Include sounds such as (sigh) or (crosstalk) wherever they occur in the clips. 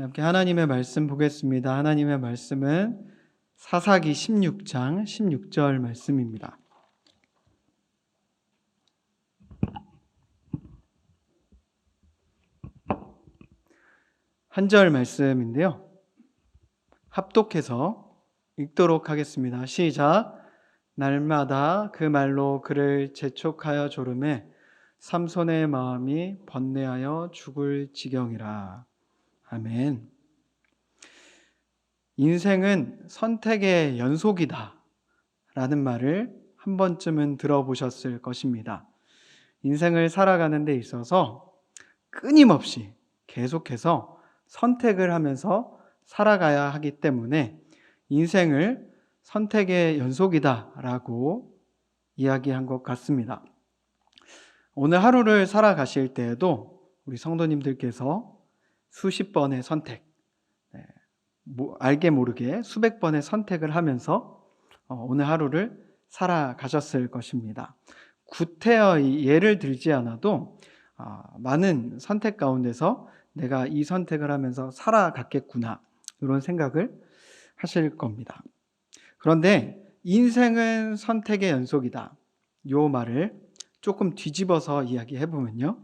함께 하나님의 말씀 보겠습니다. 하나님의 말씀은 사사기 16장 16절 말씀입니다. 한 절 말씀인데요. 합독해서 읽도록 하겠습니다. 시작. 날마다 그 말로 그를 재촉하여 조름에 삼손의 마음이 번뇌하여 죽을 지경이라. 아멘. 인생은 선택의 연속이다. 라는 말을 한 번쯤은 들어보셨을 것입니다. 인생을 살아가는 데 있어서 끊임없이 계속해서 선택을 하면서 살아가야 하기 때문에 인생을 선택의 연속이다라고 이야기한 것 같습니다. 오늘 하루를 살아가실 때에도 우리 성도님들께서 수십 번의 선택, 네, 뭐, 알게 모르게 수백 번의 선택을 하면서 어, 오늘 하루를 살아가셨을 것입니다. 구태여 예를 들지 않아도 아, 많은 선택 가운데서 내가 이 선택을 하면서 살아갔겠구나 이런 생각을 하실 겁니다. 그런데 인생은 선택의 연속이다. 요 말을 조금 뒤집어서 이야기해 보면요.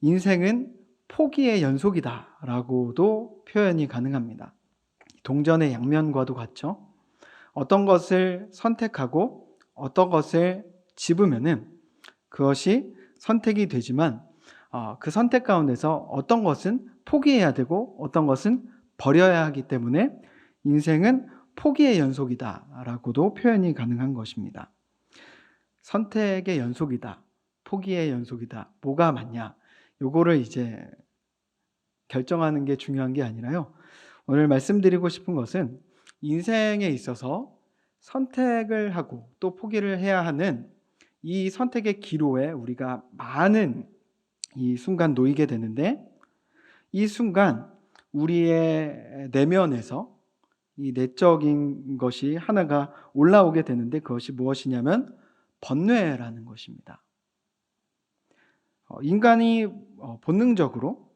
인생은 포기의 연속이다. 라고도 표현이 가능합니다. 동전의 양면과도 같죠. 어떤 것을 선택하고 어떤 것을 집으면은 그것이 선택이 되지만 어, 그 선택 가운데서 어떤 것은 포기해야 되고 어떤 것은 버려야 하기 때문에 인생은 포기의 연속이다라고도 표현이 가능한 것입니다. 선택의 연속이다. 포기의 연속이다. 뭐가 맞냐? 요거를 이제 결정하는 게 중요한 게 아니라요. 오늘 말씀드리고 싶은 것은 인생에 있어서 선택을 하고 또 포기를 해야 하는 이 선택의 기로에 우리가 많은 이 순간 놓이게 되는데 이 순간 우리의 내면에서 이 내적인 것이 하나가 올라오게 되는데 그것이 무엇이냐면 번뇌라는 것입니다. 어, 인간이 어, 본능적으로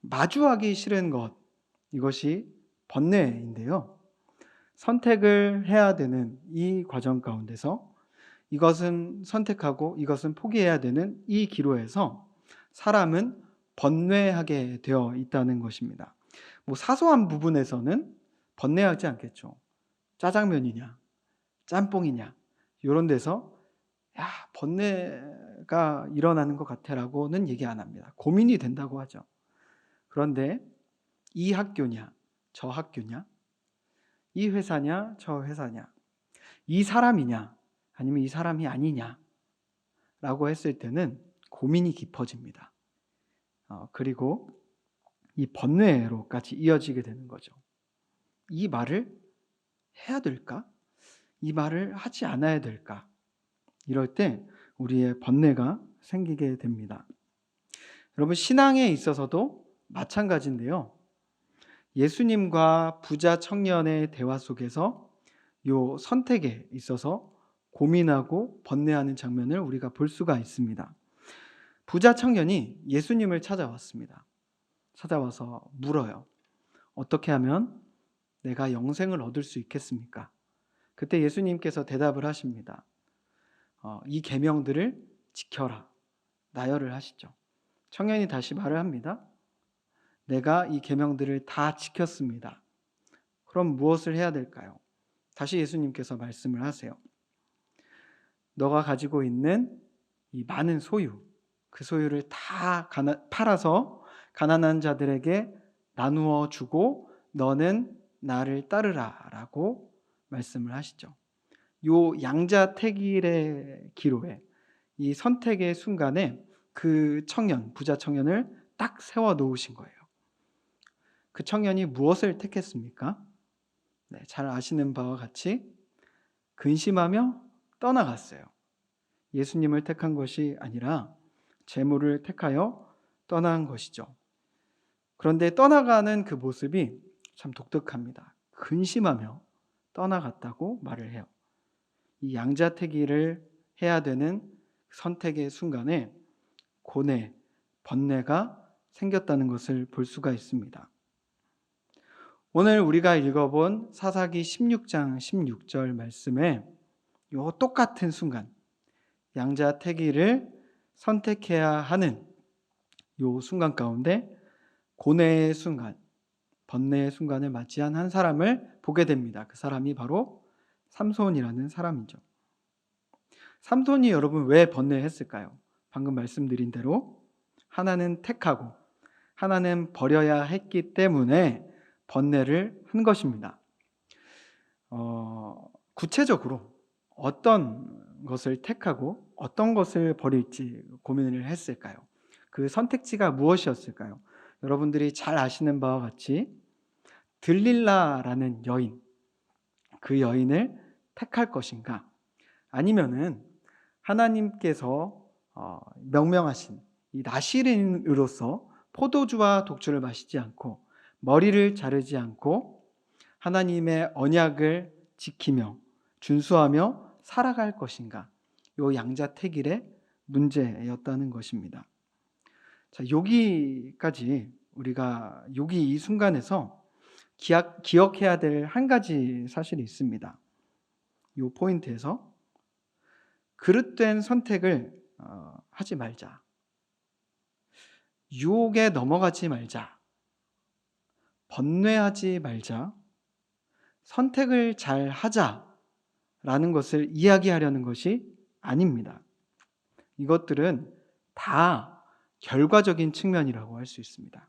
마주하기 싫은 것, 이것이 번뇌인데요. 선택을 해야 되는 이 과정 가운데서 이것은 선택하고 이것은 포기해야 되는 이 기로에서 사람은 번뇌하게 되어 있다는 것입니다. 뭐 사소한 부분에서는 번뇌하지 않겠죠. 짜장면이냐, 짬뽕이냐, 이런 데서 야, 번뇌 가 일어나는 것 같아라고는 얘기 안 합니다. 고민이 된다고 하죠. 그런데 이 학교냐, 저 학교냐, 이 회사냐, 저 회사냐, 이 사람이냐, 아니면 이 사람이 아니냐, 라고 했을 때는 고민이 깊어집니다. 어, 그리고 이 번뇌로까지 이어지게 되는 거죠. 이 말을 해야 될까? 이 말을 하지 않아야 될까? 이럴 때 우리의 번뇌가 생기게 됩니다. 여러분, 신앙에 있어서도 마찬가지인데요. 예수님과 부자 청년의 대화 속에서 요 선택에 있어서 고민하고 번뇌하는 장면을 우리가 볼 수가 있습니다. 부자 청년이 예수님을 찾아왔습니다. 찾아와서 물어요. 어떻게 하면 내가 영생을 얻을 수 있겠습니까? 그때 예수님께서 대답을 하십니다. 어, 이 계명들을 지켜라. 나열을 하시죠. 청년이 다시 말을 합니다. 내가 이 계명들을 다 지켰습니다. 그럼 무엇을 해야 될까요? 다시 예수님께서 말씀을 하세요. 너가 가지고 있는 이 많은 소유, 그 소유를 다 팔아서 가난한 자들에게 나누어 주고 너는 나를 따르라 라고 말씀을 하시죠. 요 양자 택일의 기로에 이 선택의 순간에 그 청년, 부자 청년을 딱 세워 놓으신 거예요. 그 청년이 무엇을 택했습니까? 네, 잘 아시는 바와 같이 근심하며 떠나갔어요. 예수님을 택한 것이 아니라 재물을 택하여 떠난 것이죠. 그런데 떠나가는 그 모습이 참 독특합니다. 근심하며 떠나갔다고 말을 해요. 이 양자택일을 해야 되는 선택의 순간에 고뇌, 번뇌가 생겼다는 것을 볼 수가 있습니다. 오늘 우리가 읽어본 사사기 16장 16절 말씀에 요 똑같은 순간 양자택일을 선택해야 하는 요 순간 가운데 고뇌의 순간, 번뇌의 순간을 맞이한 한 사람을 보게 됩니다. 그 사람이 바로 삼손이라는 사람이죠. 삼손이 여러분 왜 번뇌했을까요? 방금 말씀드린 대로 하나는 택하고 하나는 버려야 했기 때문에 번뇌를 한 것입니다. 어, 구체적으로 어떤 것을 택하고 어떤 것을 버릴지 고민을 했을까요? 그 선택지가 무엇이었을까요? 여러분들이 잘 아시는 바와 같이 들릴라라는 여인, 그 여인을 택할 것인가? 아니면은 하나님께서 어, 명명하신 이 나시린으로서 포도주와 독주를 마시지 않고 머리를 자르지 않고 하나님의 언약을 지키며 준수하며 살아갈 것인가? 요 양자 택일의 문제였다는 것입니다. 자, 여기까지 우리가 여기 이 순간에서 기약, 기억해야 될 한 가지 사실이 있습니다. 요 포인트에서 그릇된 선택을 어, 하지 말자. 유혹에 넘어가지 말자. 번뇌하지 말자. 선택을 잘 하자라는 것을 이야기하려는 것이 아닙니다. 이것들은 다 결과적인 측면이라고 할 수 있습니다.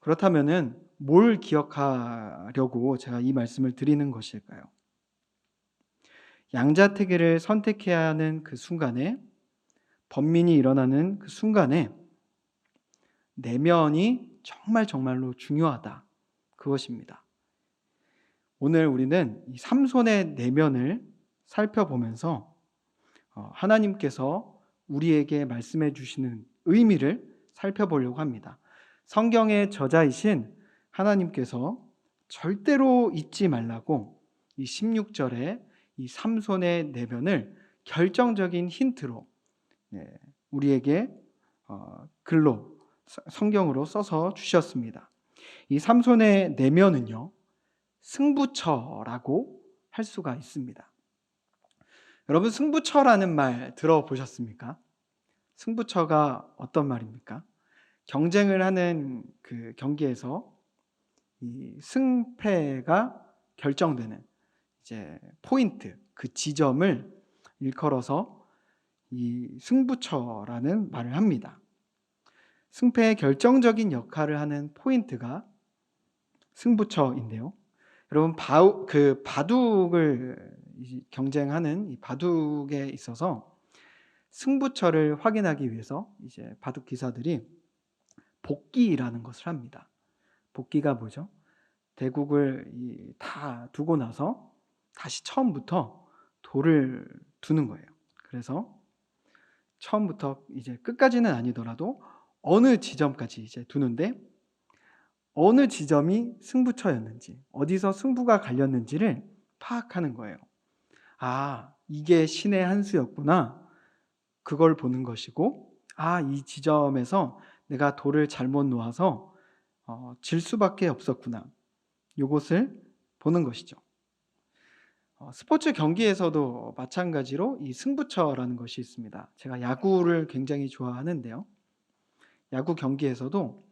그렇다면은 뭘 기억하려고 제가 이 말씀을 드리는 것일까요? 양자택일을 선택해야 하는 그 순간에 번민이 일어나는 그 순간에 내면이 정말 정말로 중요하다. 그것입니다. 오늘 우리는 이 삼손의 내면을 살펴보면서 어, 하나님께서 우리에게 말씀해 주시는 의미를 살펴보려고 합니다. 성경의 저자이신 하나님께서 절대로 잊지 말라고 이 16절에 이 삼손의 내면을 결정적인 힌트로 예, 우리에게 어, 글로 성경으로 써서 주셨습니다. 이 삼손의 내면은요 승부처라고 할 수가 있습니다. 여러분 승부처라는 말 들어보셨습니까? 승부처가 어떤 말입니까? 경쟁을 하는 그 경기에서 이 승패가 결정되는 이제 포인트 그 지점을 일컬어서 이 승부처라는 말을 합니다. 승패의 결정적인 역할을 하는 포인트가 승부처인데요. 여러분 바우, 그 바둑을 경쟁하는 이 바둑에 있어서 승부처를 확인하기 위해서 이제 바둑 기사들이 복기라는 것을 합니다. 복기가 뭐죠? 대국을 다 두고 나서 다시 처음부터 돌을 두는 거예요. 그래서 처음부터 이제 끝까지는 아니더라도 어느 지점까지 이제 두는데 어느 지점이 승부처였는지 어디서 승부가 갈렸는지를 파악하는 거예요. 아, 이게 신의 한 수였구나. 그걸 보는 것이고, 아, 이 지점에서 내가 돌을 잘못 놓아서 어, 질 수밖에 없었구나. 요것을 보는 것이죠. 어, 스포츠 경기에서도 마찬가지로 이 승부처라는 것이 있습니다. 제가 야구를 굉장히 좋아하는데요. 야구 경기에서도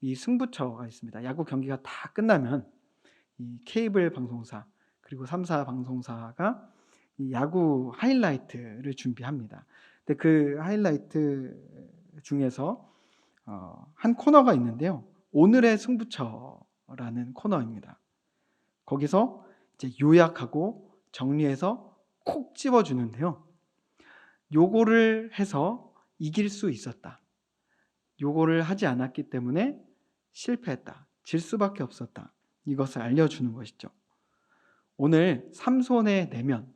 이 승부처가 있습니다. 야구 경기가 다 끝나면 이 케이블 방송사 그리고 3사 방송사가 이 야구 하이라이트를 준비합니다. 근데 그 하이라이트 중에서 어, 한 코너가 있는데요. 오늘의 승부처라는 코너입니다. 거기서 이제 요약하고 정리해서 콕 집어주는데요. 요거를 해서 이길 수 있었다. 요거를 하지 않았기 때문에 실패했다. 질 수밖에 없었다. 이것을 알려주는 것이죠. 오늘 삼손의 내면,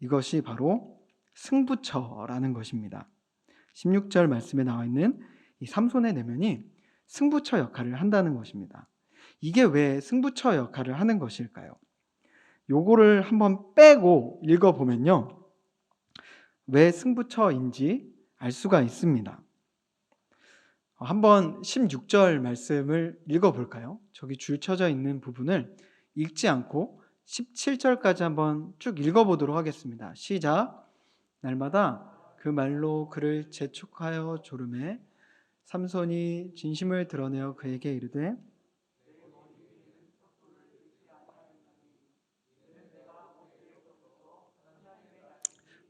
이것이 바로 승부처라는 것입니다. 16절 말씀에 나와 있는 이 삼손의 내면이 승부처 역할을 한다는 것입니다. 이게 왜 승부처 역할을 하는 것일까요? 요거를 한번 빼고 읽어보면요. 왜 승부처인지 알 수가 있습니다. 어, 한번 16절 말씀을 읽어볼까요? 저기 줄 쳐져 있는 부분을 읽지 않고 17절까지 한번 쭉 읽어보도록 하겠습니다. 시작. 날마다 그 말로 그를 재촉하여 조름해 삼손이 진심을 드러내어 그에게 이르되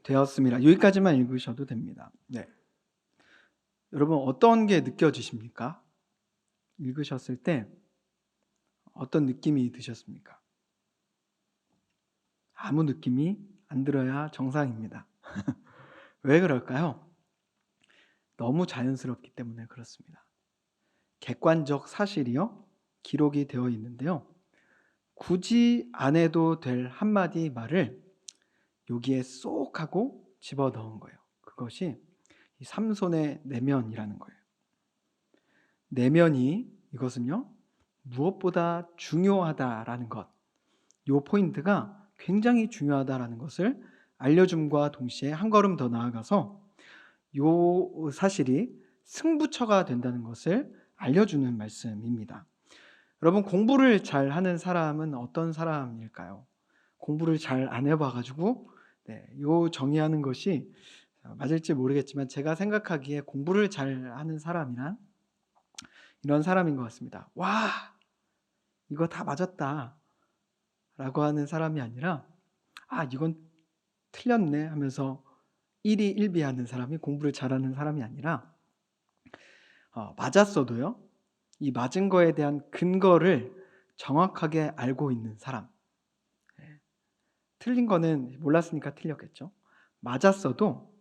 되었습니다. 여기까지만 읽으셔도 됩니다. 네. 여러분 어떤 게 느껴지십니까? 읽으셨을 때 어떤 느낌이 드셨습니까? 아무 느낌이 안 들어야 정상입니다. (laughs) 왜 그럴까요? 너무 자연스럽기 때문에 그렇습니다. 객관적 사실이요. 기록이 되어 있는데요. 굳이 안 해도 될 한마디 말을 여기에 쏙 하고 집어 넣은 거예요. 그것이 이 삼손의 내면이라는 거예요. 내면이 이것은요. 무엇보다 중요하다라는 것. 요 포인트가 굉장히 중요하다라는 것을 알려줌과 동시에 한 걸음 더 나아가서 요 사실이 승부처가 된다는 것을 알려주는 말씀입니다. 여러분 공부를 잘 하는 사람은 어떤 사람일까요? 공부를 잘 안 해봐가지고 네, 요 정의하는 것이 맞을지 모르겠지만 제가 생각하기에 공부를 잘 하는 사람이란 이런 사람인 것 같습니다. 와 이거 다 맞았다 라고 하는 사람이 아니라 아 이건 틀렸네 하면서 일이 일비하는 사람이 공부를 잘하는 사람이 아니라 어, 맞았어도요 이 맞은 거에 대한 근거를 정확하게 알고 있는 사람 예. 틀린 거는 몰랐으니까 틀렸겠죠 맞았어도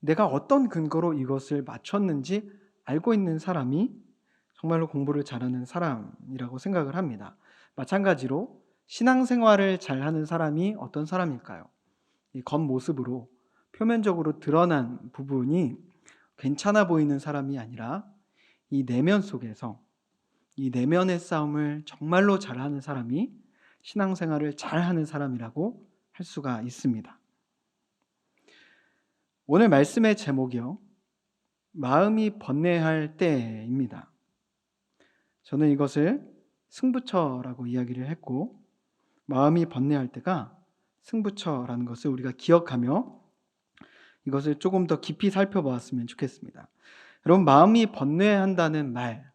내가 어떤 근거로 이것을 맞췄는지 알고 있는 사람이 정말로 공부를 잘하는 사람이라고 생각을 합니다 마찬가지로 신앙생활을 잘하는 사람이 어떤 사람일까요? 이 겉모습으로 표면적으로 드러난 부분이 괜찮아 보이는 사람이 아니라 이 내면 속에서 이 내면의 싸움을 정말로 잘하는 사람이 신앙생활을 잘하는 사람이라고 할 수가 있습니다. 오늘 말씀의 제목이요. 마음이 번뇌할 때입니다. 저는 이것을 승부처라고 이야기를 했고 마음이 번뇌할 때가 승부처라는 것을 우리가 기억하며 이것을 조금 더 깊이 살펴보았으면 좋겠습니다. 여러분, 마음이 번뇌한다는 말,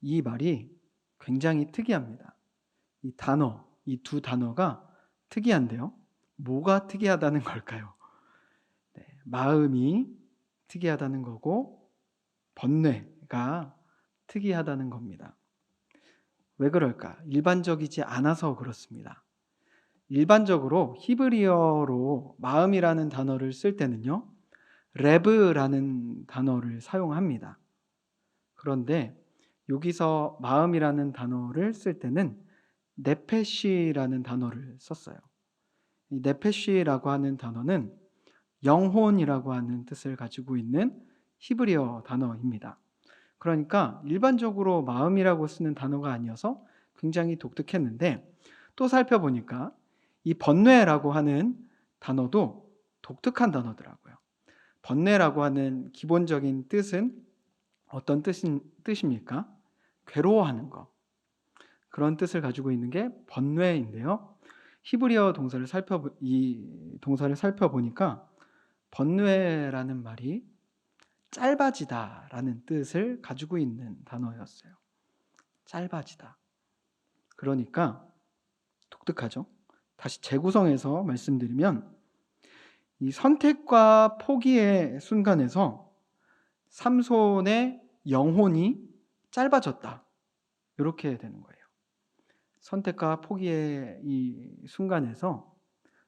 이 말이 굉장히 특이합니다. 이 단어, 이 두 단어가 특이한데요. 뭐가 특이하다는 걸까요? 네, 마음이 특이하다는 거고, 번뇌가 특이하다는 겁니다. 왜 그럴까? 일반적이지 않아서 그렇습니다. 일반적으로 히브리어로 마음이라는 단어를 쓸 때는요, 레브라는 단어를 사용합니다. 그런데 여기서 마음이라는 단어를 쓸 때는 네페시라는 단어를 썼어요. 이 네페시라고 하는 단어는 영혼이라고 하는 뜻을 가지고 있는 히브리어 단어입니다. 그러니까 일반적으로 마음이라고 쓰는 단어가 아니어서 굉장히 독특했는데 또 살펴보니까 이 번뇌라고 하는 단어도 독특한 단어더라고요. 번뇌라고 하는 기본적인 뜻은 어떤 뜻인, 뜻입니까? 괴로워하는 거. 그런 뜻을 가지고 있는 게 번뇌인데요. 히브리어 동사를 살펴 이 동사를 살펴보니까 번뇌라는 말이 짧아지다라는 뜻을 가지고 있는 단어였어요. 짧아지다. 그러니까 독특하죠. 다시 재구성해서 말씀드리면 이 선택과 포기의 순간에서 삼손의 영혼이 짧아졌다. 이렇게 되는 거예요. 선택과 포기의 이 순간에서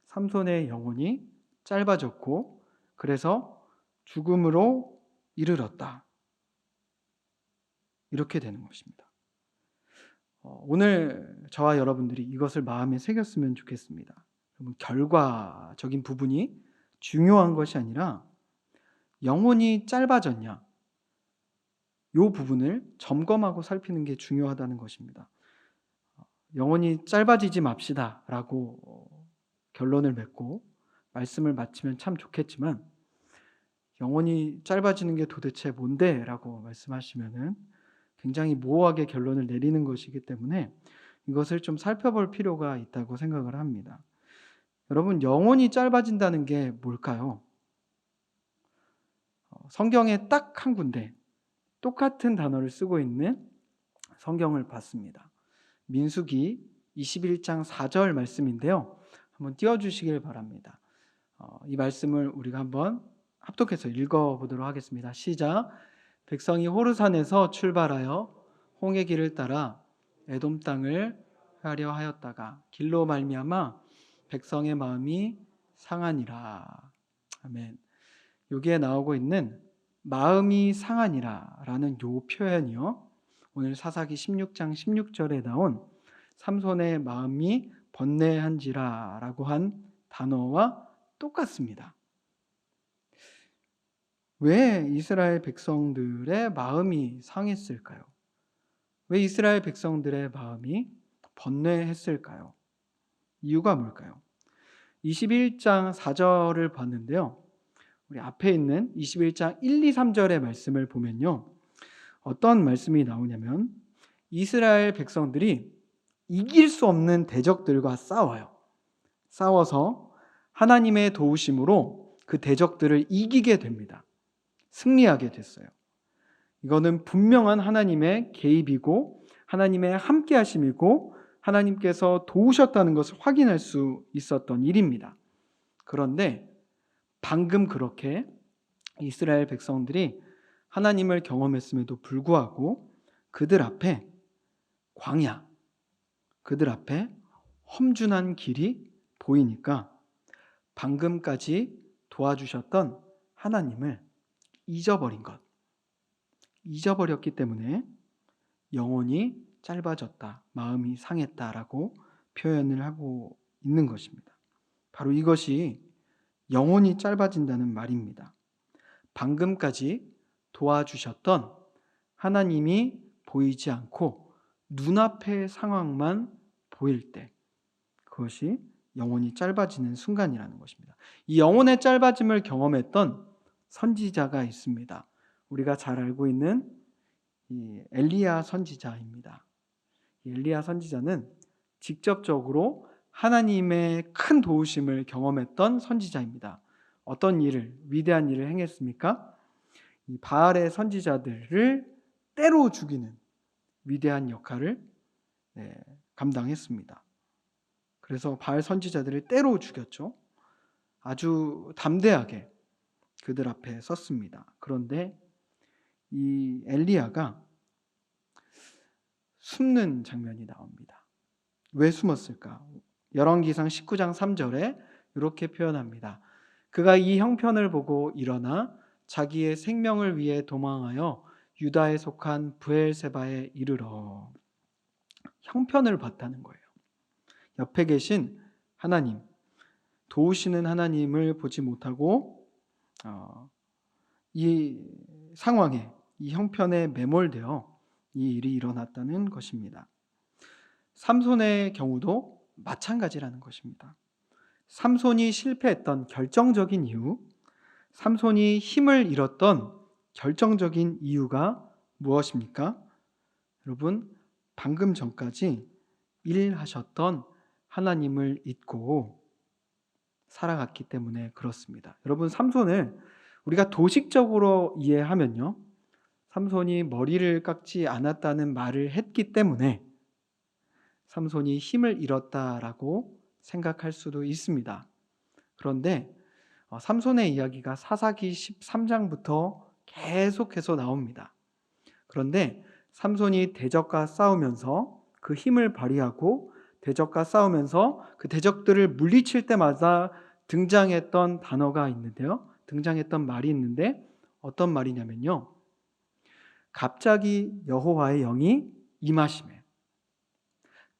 삼손의 영혼이 짧아졌고 그래서 죽음으로 이르렀다. 이렇게 되는 것입니다. 어, 오늘 저와 여러분들이 이것을 마음에 새겼으면 좋겠습니다. 결과적인 부분이 중요한 것이 아니라 영혼이 짧아졌냐, 이 부분을 점검하고 살피는 게 중요하다는 것입니다. 영혼이 짧아지지 맙시다 라고 결론을 맺고 말씀을 마치면 참 좋겠지만 영혼이 짧아지는 게 도대체 뭔데? 라고 말씀하시면은 굉장히 모호하게 결론을 내리는 것이기 때문에 이것을 좀 살펴볼 필요가 있다고 생각을 합니다. 여러분, 영혼이 짧아진다는 게 뭘까요? 어, 성경에 딱 한 군데 똑같은 단어를 쓰고 있는 성경을 봤습니다. 민수기 21장 4절 말씀인데요. 한번 띄워주시길 바랍니다. 어, 이 말씀을 우리가 한번 합독해서 읽어보도록 하겠습니다. 시작. 백성이 호르산에서 출발하여 홍해 길을 따라 에돔 땅을 하려 하였다가 길로 말미암아 백성의 마음이 상하니라. 아멘. 여기에 나오고 있는 마음이 상하니라라는 요 표현이요. 오늘 사사기 16장 16절에 나온 삼손의 마음이 번뇌한지라라고 한 단어와 똑같습니다. 왜 이스라엘 백성들의 마음이 상했을까요? 왜 이스라엘 백성들의 마음이 번뇌했을까요? 이유가 뭘까요? 21장 4절을 봤는데요. 우리 앞에 있는 21장 1, 2, 3절의 말씀을 보면요. 어떤 말씀이 나오냐면 이스라엘 백성들이 이길 수 없는 대적들과 싸워요. 싸워서 하나님의 도우심으로 그 대적들을 이기게 됩니다. 승리하게 됐어요. 이거는 분명한 하나님의 개입이고 하나님의 함께 하심이고 하나님께서 도우셨다는 것을 확인할 수 있었던 일입니다. 그런데 방금 그렇게 이스라엘 백성들이 하나님을 경험했음에도 불구하고 그들 앞에 광야, 그들 앞에 험준한 길이 보이니까 방금까지 도와주셨던 하나님을 잊어버린 것. 잊어버렸기 때문에 영혼이 짧아졌다, 마음이 상했다라고 표현을 하고 있는 것입니다. 바로 이것이 영혼이 짧아진다는 말입니다. 방금까지 도와주셨던 하나님이 보이지 않고 눈앞의 상황만 보일 때 그것이 영혼이 짧아지는 순간이라는 것입니다. 이 영혼의 짧아짐을 경험했던 선지자가 있습니다. 우리가 잘 알고 있는 이 엘리야 선지자입니다. 엘리야 선지자는 직접적으로 하나님의 큰 도우심을 경험했던 선지자입니다. 어떤 일을 위대한 일을 행했습니까? 이 바알의 선지자들을 때로 죽이는 위대한 역할을 네, 감당했습니다. 그래서 바알 선지자들을 때로 죽였죠. 아주 담대하게 그들 앞에 섰습니다. 그런데 이 엘리야가 숨는 장면이 나옵니다. 왜 숨었을까? 열왕기상 19장 3절에 이렇게 표현합니다. 그가 이 형편을 보고 일어나 자기의 생명을 위해 도망하여 유다에 속한 부엘세바에 이르러 형편을 봤다는 거예요. 옆에 계신 하나님, 도우시는 하나님을 보지 못하고 어, 이 상황에 이 형편에 매몰되어 이 일이 일어났다는 것입니다. 삼손의 경우도 마찬가지라는 것입니다. 삼손이 실패했던 결정적인 이유, 삼손이 힘을 잃었던 결정적인 이유가 무엇입니까? 여러분, 방금 전까지 일하셨던 하나님을 잊고 살아갔기 때문에 그렇습니다. 여러분, 삼손을 우리가 도식적으로 이해하면요. 삼손이 머리를 깎지 않았다는 말을 했기 때문에 삼손이 힘을 잃었다라고 생각할 수도 있습니다. 그런데 어, 삼손의 이야기가 사사기 13장부터 계속해서 나옵니다. 그런데 삼손이 대적과 싸우면서 그 힘을 발휘하고 대적과 싸우면서 그 대적들을 물리칠 때마다 등장했던 단어가 있는데요. 등장했던 말이 있는데 어떤 말이냐면요. 갑자기 여호와의 영이 임하심에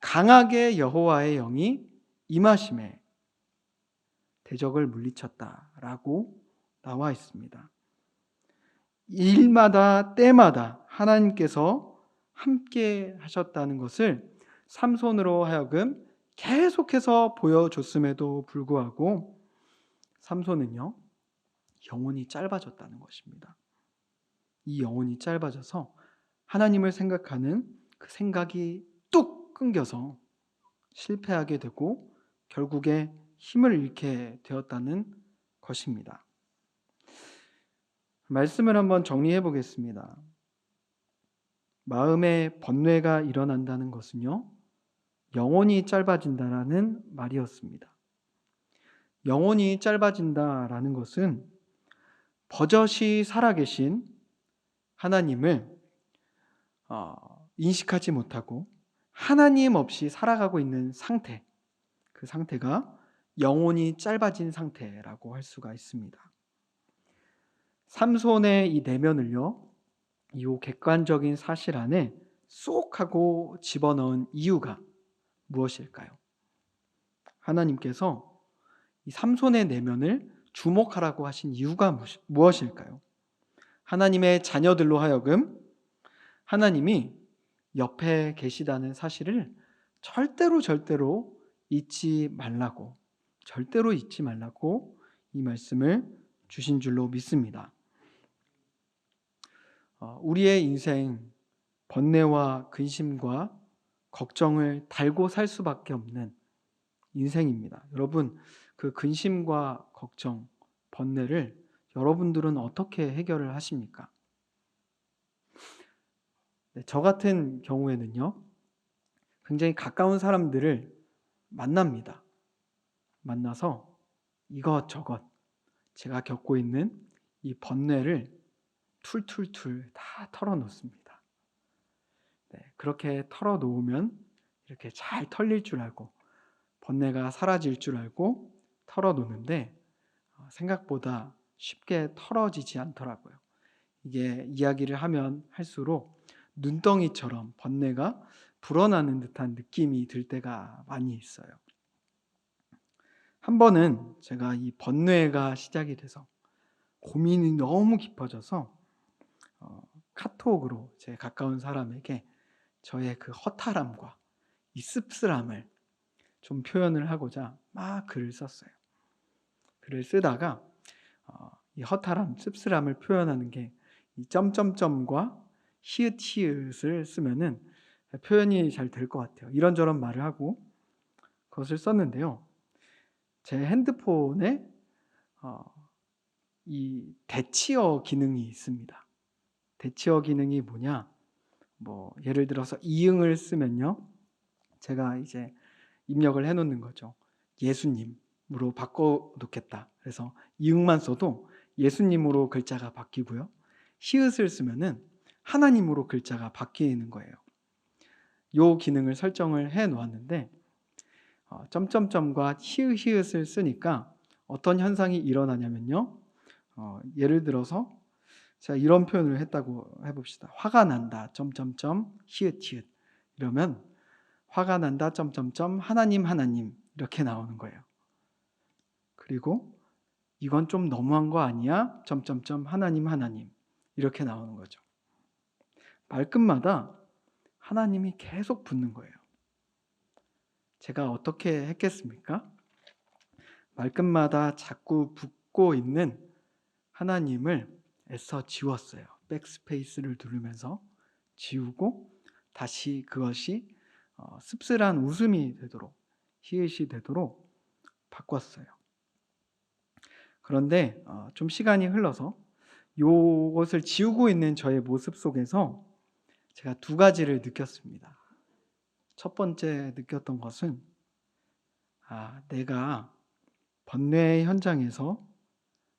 강하게 여호와의 영이 임하심에 대적을 물리쳤다라고 나와 있습니다. 일마다 때마다 하나님께서 함께 하셨다는 것을 삼손으로 하여금 계속해서 보여줬음에도 불구하고 삼손은요 영혼이 짧아졌다는 것입니다. 이 영혼이 짧아져서 하나님을 생각하는 그 생각이 뚝 끊겨서 실패하게 되고 결국에 힘을 잃게 되었다는 것입니다. 말씀을 한번 정리해 보겠습니다. 마음의 번뇌가 일어난다는 것은요, 영혼이 짧아진다라는 말이었습니다. 영혼이 짧아진다라는 것은 버젓이 살아계신 하나님을 어, 인식하지 못하고 하나님 없이 살아가고 있는 상태, 그 상태가 영혼이 짧아진 상태라고 할 수가 있습니다. 삼손의 이 내면을요, 이 객관적인 사실 안에 쏙 하고 집어넣은 이유가 무엇일까요? 하나님께서 이 삼손의 내면을 주목하라고 하신 이유가 무엇일까요? 하나님의 자녀들로 하여금 하나님이 옆에 계시다는 사실을 절대로 절대로 잊지 말라고 절대로 잊지 말라고 이 말씀을 주신 줄로 믿습니다. 어, 우리의 인생 번뇌와 근심과 걱정을 달고 살 수밖에 없는 인생입니다. 여러분 그 근심과 걱정, 번뇌를 여러분들은 어떻게 해결을 하십니까? 네, 저 같은 경우에는요, 굉장히 가까운 사람들을 만납니다. 만나서 이것저것 제가 겪고 있는 이 번뇌를 툴툴툴 다 털어놓습니다. 네, 그렇게 털어놓으면 이렇게 잘 털릴 줄 알고 번뇌가 사라질 줄 알고 털어놓는데 어, 생각보다 쉽게 털어지지 않더라고요. 이게 이야기를 하면 할수록 눈덩이처럼 번뇌가 불어나는 듯한 느낌이 들 때가 많이 있어요. 한 번은 제가 이 번뇌가 시작이 돼서 고민이 너무 깊어져서 어, 카톡으로 제 가까운 사람에게 저의 그 허탈함과 이 씁쓸함을 좀 표현을 하고자 막 글을 썼어요. 글을 쓰다가 어, 이 허탈함, 씁쓸함을 표현하는 게 이 점점점과 히읗 히읗을 쓰면은 표현이 잘 될 것 같아요. 이런저런 말을 하고 그것을 썼는데요. 제 핸드폰에 어, 이 대치어 기능이 있습니다. 대치어 기능이 뭐냐? 뭐 예를 들어서 이응을 쓰면요. 제가 이제 입력을 해 놓는 거죠. 예수님으로 바꿔 놓겠다. 그래서 이응만 써도 예수님으로 글자가 바뀌고요. 히읗을 쓰면은 하나님으로 글자가 바뀌는 거예요. 요 기능을 설정을 해 놓았는데 어, 점점점과 히읗 히읗을 쓰니까 어떤 현상이 일어나냐면요. 어, 예를 들어서 제가 이런 표현을 했다고 해봅시다. 화가 난다. 점점점 히읗 히읗 이러면 화가 난다. 점점점 하나님 하나님 이렇게 나오는 거예요. 그리고 이건 좀 너무한 거 아니야? 점점점 하나님 하나님 이렇게 나오는 거죠. 말끝마다 하나님이 계속 붙는 거예요. 제가 어떻게 했겠습니까? 말끝마다 자꾸 붙고 있는 하나님을 애써 지웠어요. 백스페이스를 누르면서 지우고 다시 그것이 어, 씁쓸한 웃음이 되도록 히읗이 되도록 바꿨어요. 그런데 어, 좀 시간이 흘러서 이것을 지우고 있는 저의 모습 속에서 제가 두 가지를 느꼈습니다. 첫 번째 느꼈던 것은 아, 내가 번뇌의 현장에서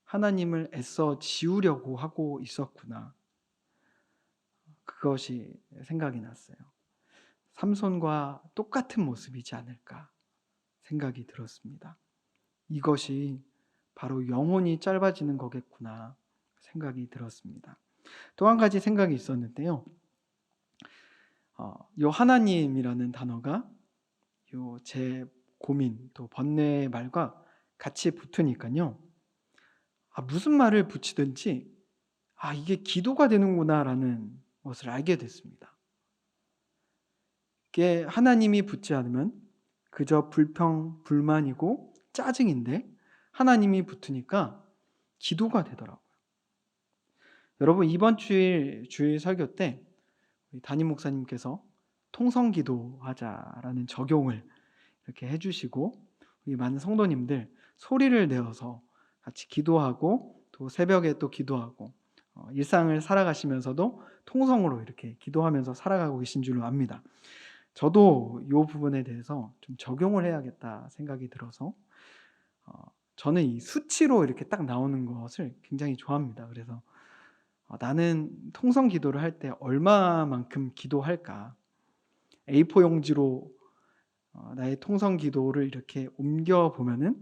하나님을 애써 지우려고 하고 있었구나. 그것이 생각이 났어요. 삼손과 똑같은 모습이지 않을까 생각이 들었습니다. 이것이 바로 영혼이 짧아지는 거겠구나 생각이 들었습니다. 또 한 가지 생각이 있었는데요. 어, 요 하나님이라는 단어가 요 제 고민 또 번뇌의 말과 같이 붙으니까요. 아, 무슨 말을 붙이든지 아 이게 기도가 되는구나라는 것을 알게 됐습니다. 이게 하나님이 붙지 않으면 그저 불평, 불만이고 짜증인데 하나님이 붙으니까 기도가 되더라고요. 여러분 이번 주일 주일 설교 때 담임 목사님께서 통성 기도하자라는 적용을 이렇게 해주시고 우리 많은 성도님들 소리를 내어서 같이 기도하고 또 새벽에 또 기도하고 어, 일상을 살아가시면서도 통성으로 이렇게 기도하면서 살아가고 계신 줄로 압니다. 저도 이 부분에 대해서 좀 적용을 해야겠다 생각이 들어서 어, 저는 이 수치로 이렇게 딱 나오는 것을 굉장히 좋아합니다. 그래서 어, 나는 통성 기도를 할 때 얼마만큼 기도할까? A4 용지로 어, 나의 통성 기도를 이렇게 옮겨 보면은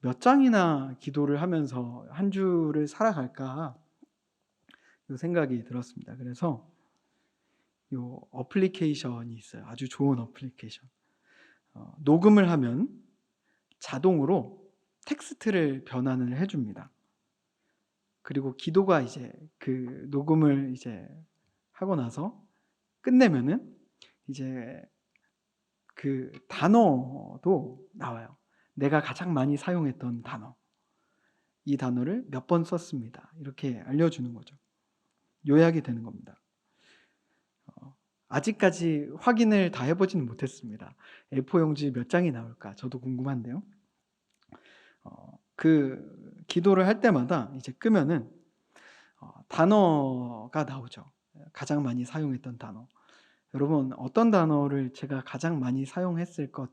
몇 장이나 기도를 하면서 한 주를 살아갈까? 이 생각이 들었습니다. 그래서 이 어플리케이션이 있어요. 아주 좋은 어플리케이션. 어, 녹음을 하면 자동으로 텍스트를 변환을 해줍니다. 그리고 기도가 이제 그 녹음을 이제 하고 나서 끝내면은 이제 그 단어도 나와요. 내가 가장 많이 사용했던 단어. 이 단어를 몇 번 썼습니다. 이렇게 알려주는 거죠. 요약이 되는 겁니다. 어, 아직까지 확인을 다 해보지는 못했습니다. A4 용지 몇 장이 나올까 저도 궁금한데요. 어, 그 기도를 할 때마다 이제 끄면은 어, 단어가 나오죠. 가장 많이 사용했던 단어. 여러분 어떤 단어를 제가 가장 많이 사용했을 것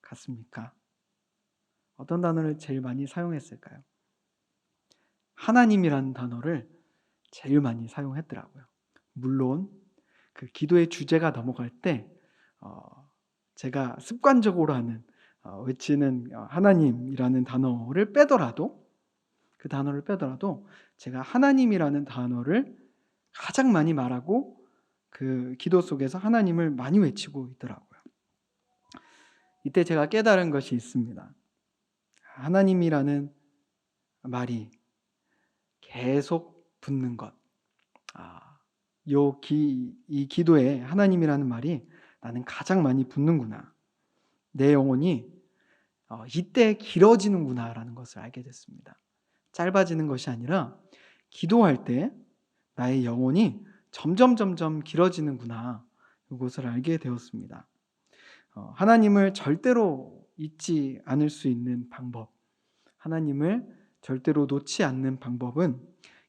같습니까? 어떤 단어를 제일 많이 사용했을까요? 하나님이라는 단어를 제일 많이 사용했더라고요. 물론 그 기도의 주제가 넘어갈 때 어, 제가 습관적으로 하는 어, 외치는 어, 하나님이라는 단어를 빼더라도 그 단어를 빼더라도 제가 하나님이라는 단어를 가장 많이 말하고 그 기도 속에서 하나님을 많이 외치고 있더라고요. 이때 제가 깨달은 것이 있습니다. 하나님이라는 말이 계속 붙는 것. 아, 요 기, 이 기도에 하나님이라는 말이 나는 가장 많이 붙는구나. 내 영혼이 어, 이때 길어지는구나라는 것을 알게 됐습니다. 짧아지는 것이 아니라 기도할 때 나의 영혼이 점점 점점 길어지는구나. 이것을 알게 되었습니다. 어, 하나님을 절대로 잊지 않을 수 있는 방법, 하나님을 절대로 놓지 않는 방법은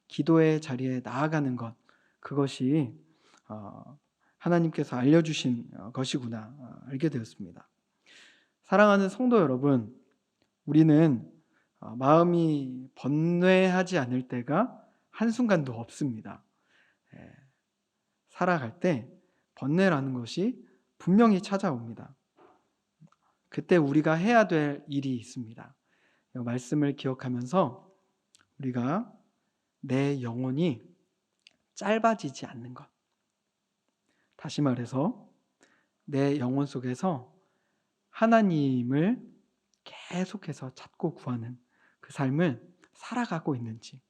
기도의 자리에 나아가는 것, 그것이 어, 하나님께서 알려주신 어, 것이구나 알게 되었습니다. 사랑하는 성도 여러분, 우리는 마음이 번뇌하지 않을 때가 한순간도 없습니다. 예, 살아갈 때 번뇌라는 것이 분명히 찾아옵니다. 그때 우리가 해야 될 일이 있습니다. 말씀을 기억하면서 우리가 내 영혼이 짧아지지 않는 것. 다시 말해서 내 영혼 속에서 하나님을 계속해서 찾고 구하는 그 삶을 살아가고 있는지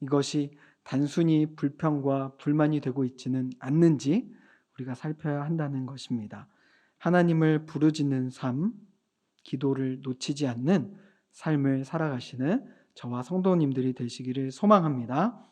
이것이 단순히 불평과 불만이 되고 있지는 않는지 우리가 살펴야 한다는 것입니다. 하나님을 부르짖는 삶, 기도를 놓치지 않는 삶을 살아가시는 저와 성도님들이 되시기를 소망합니다.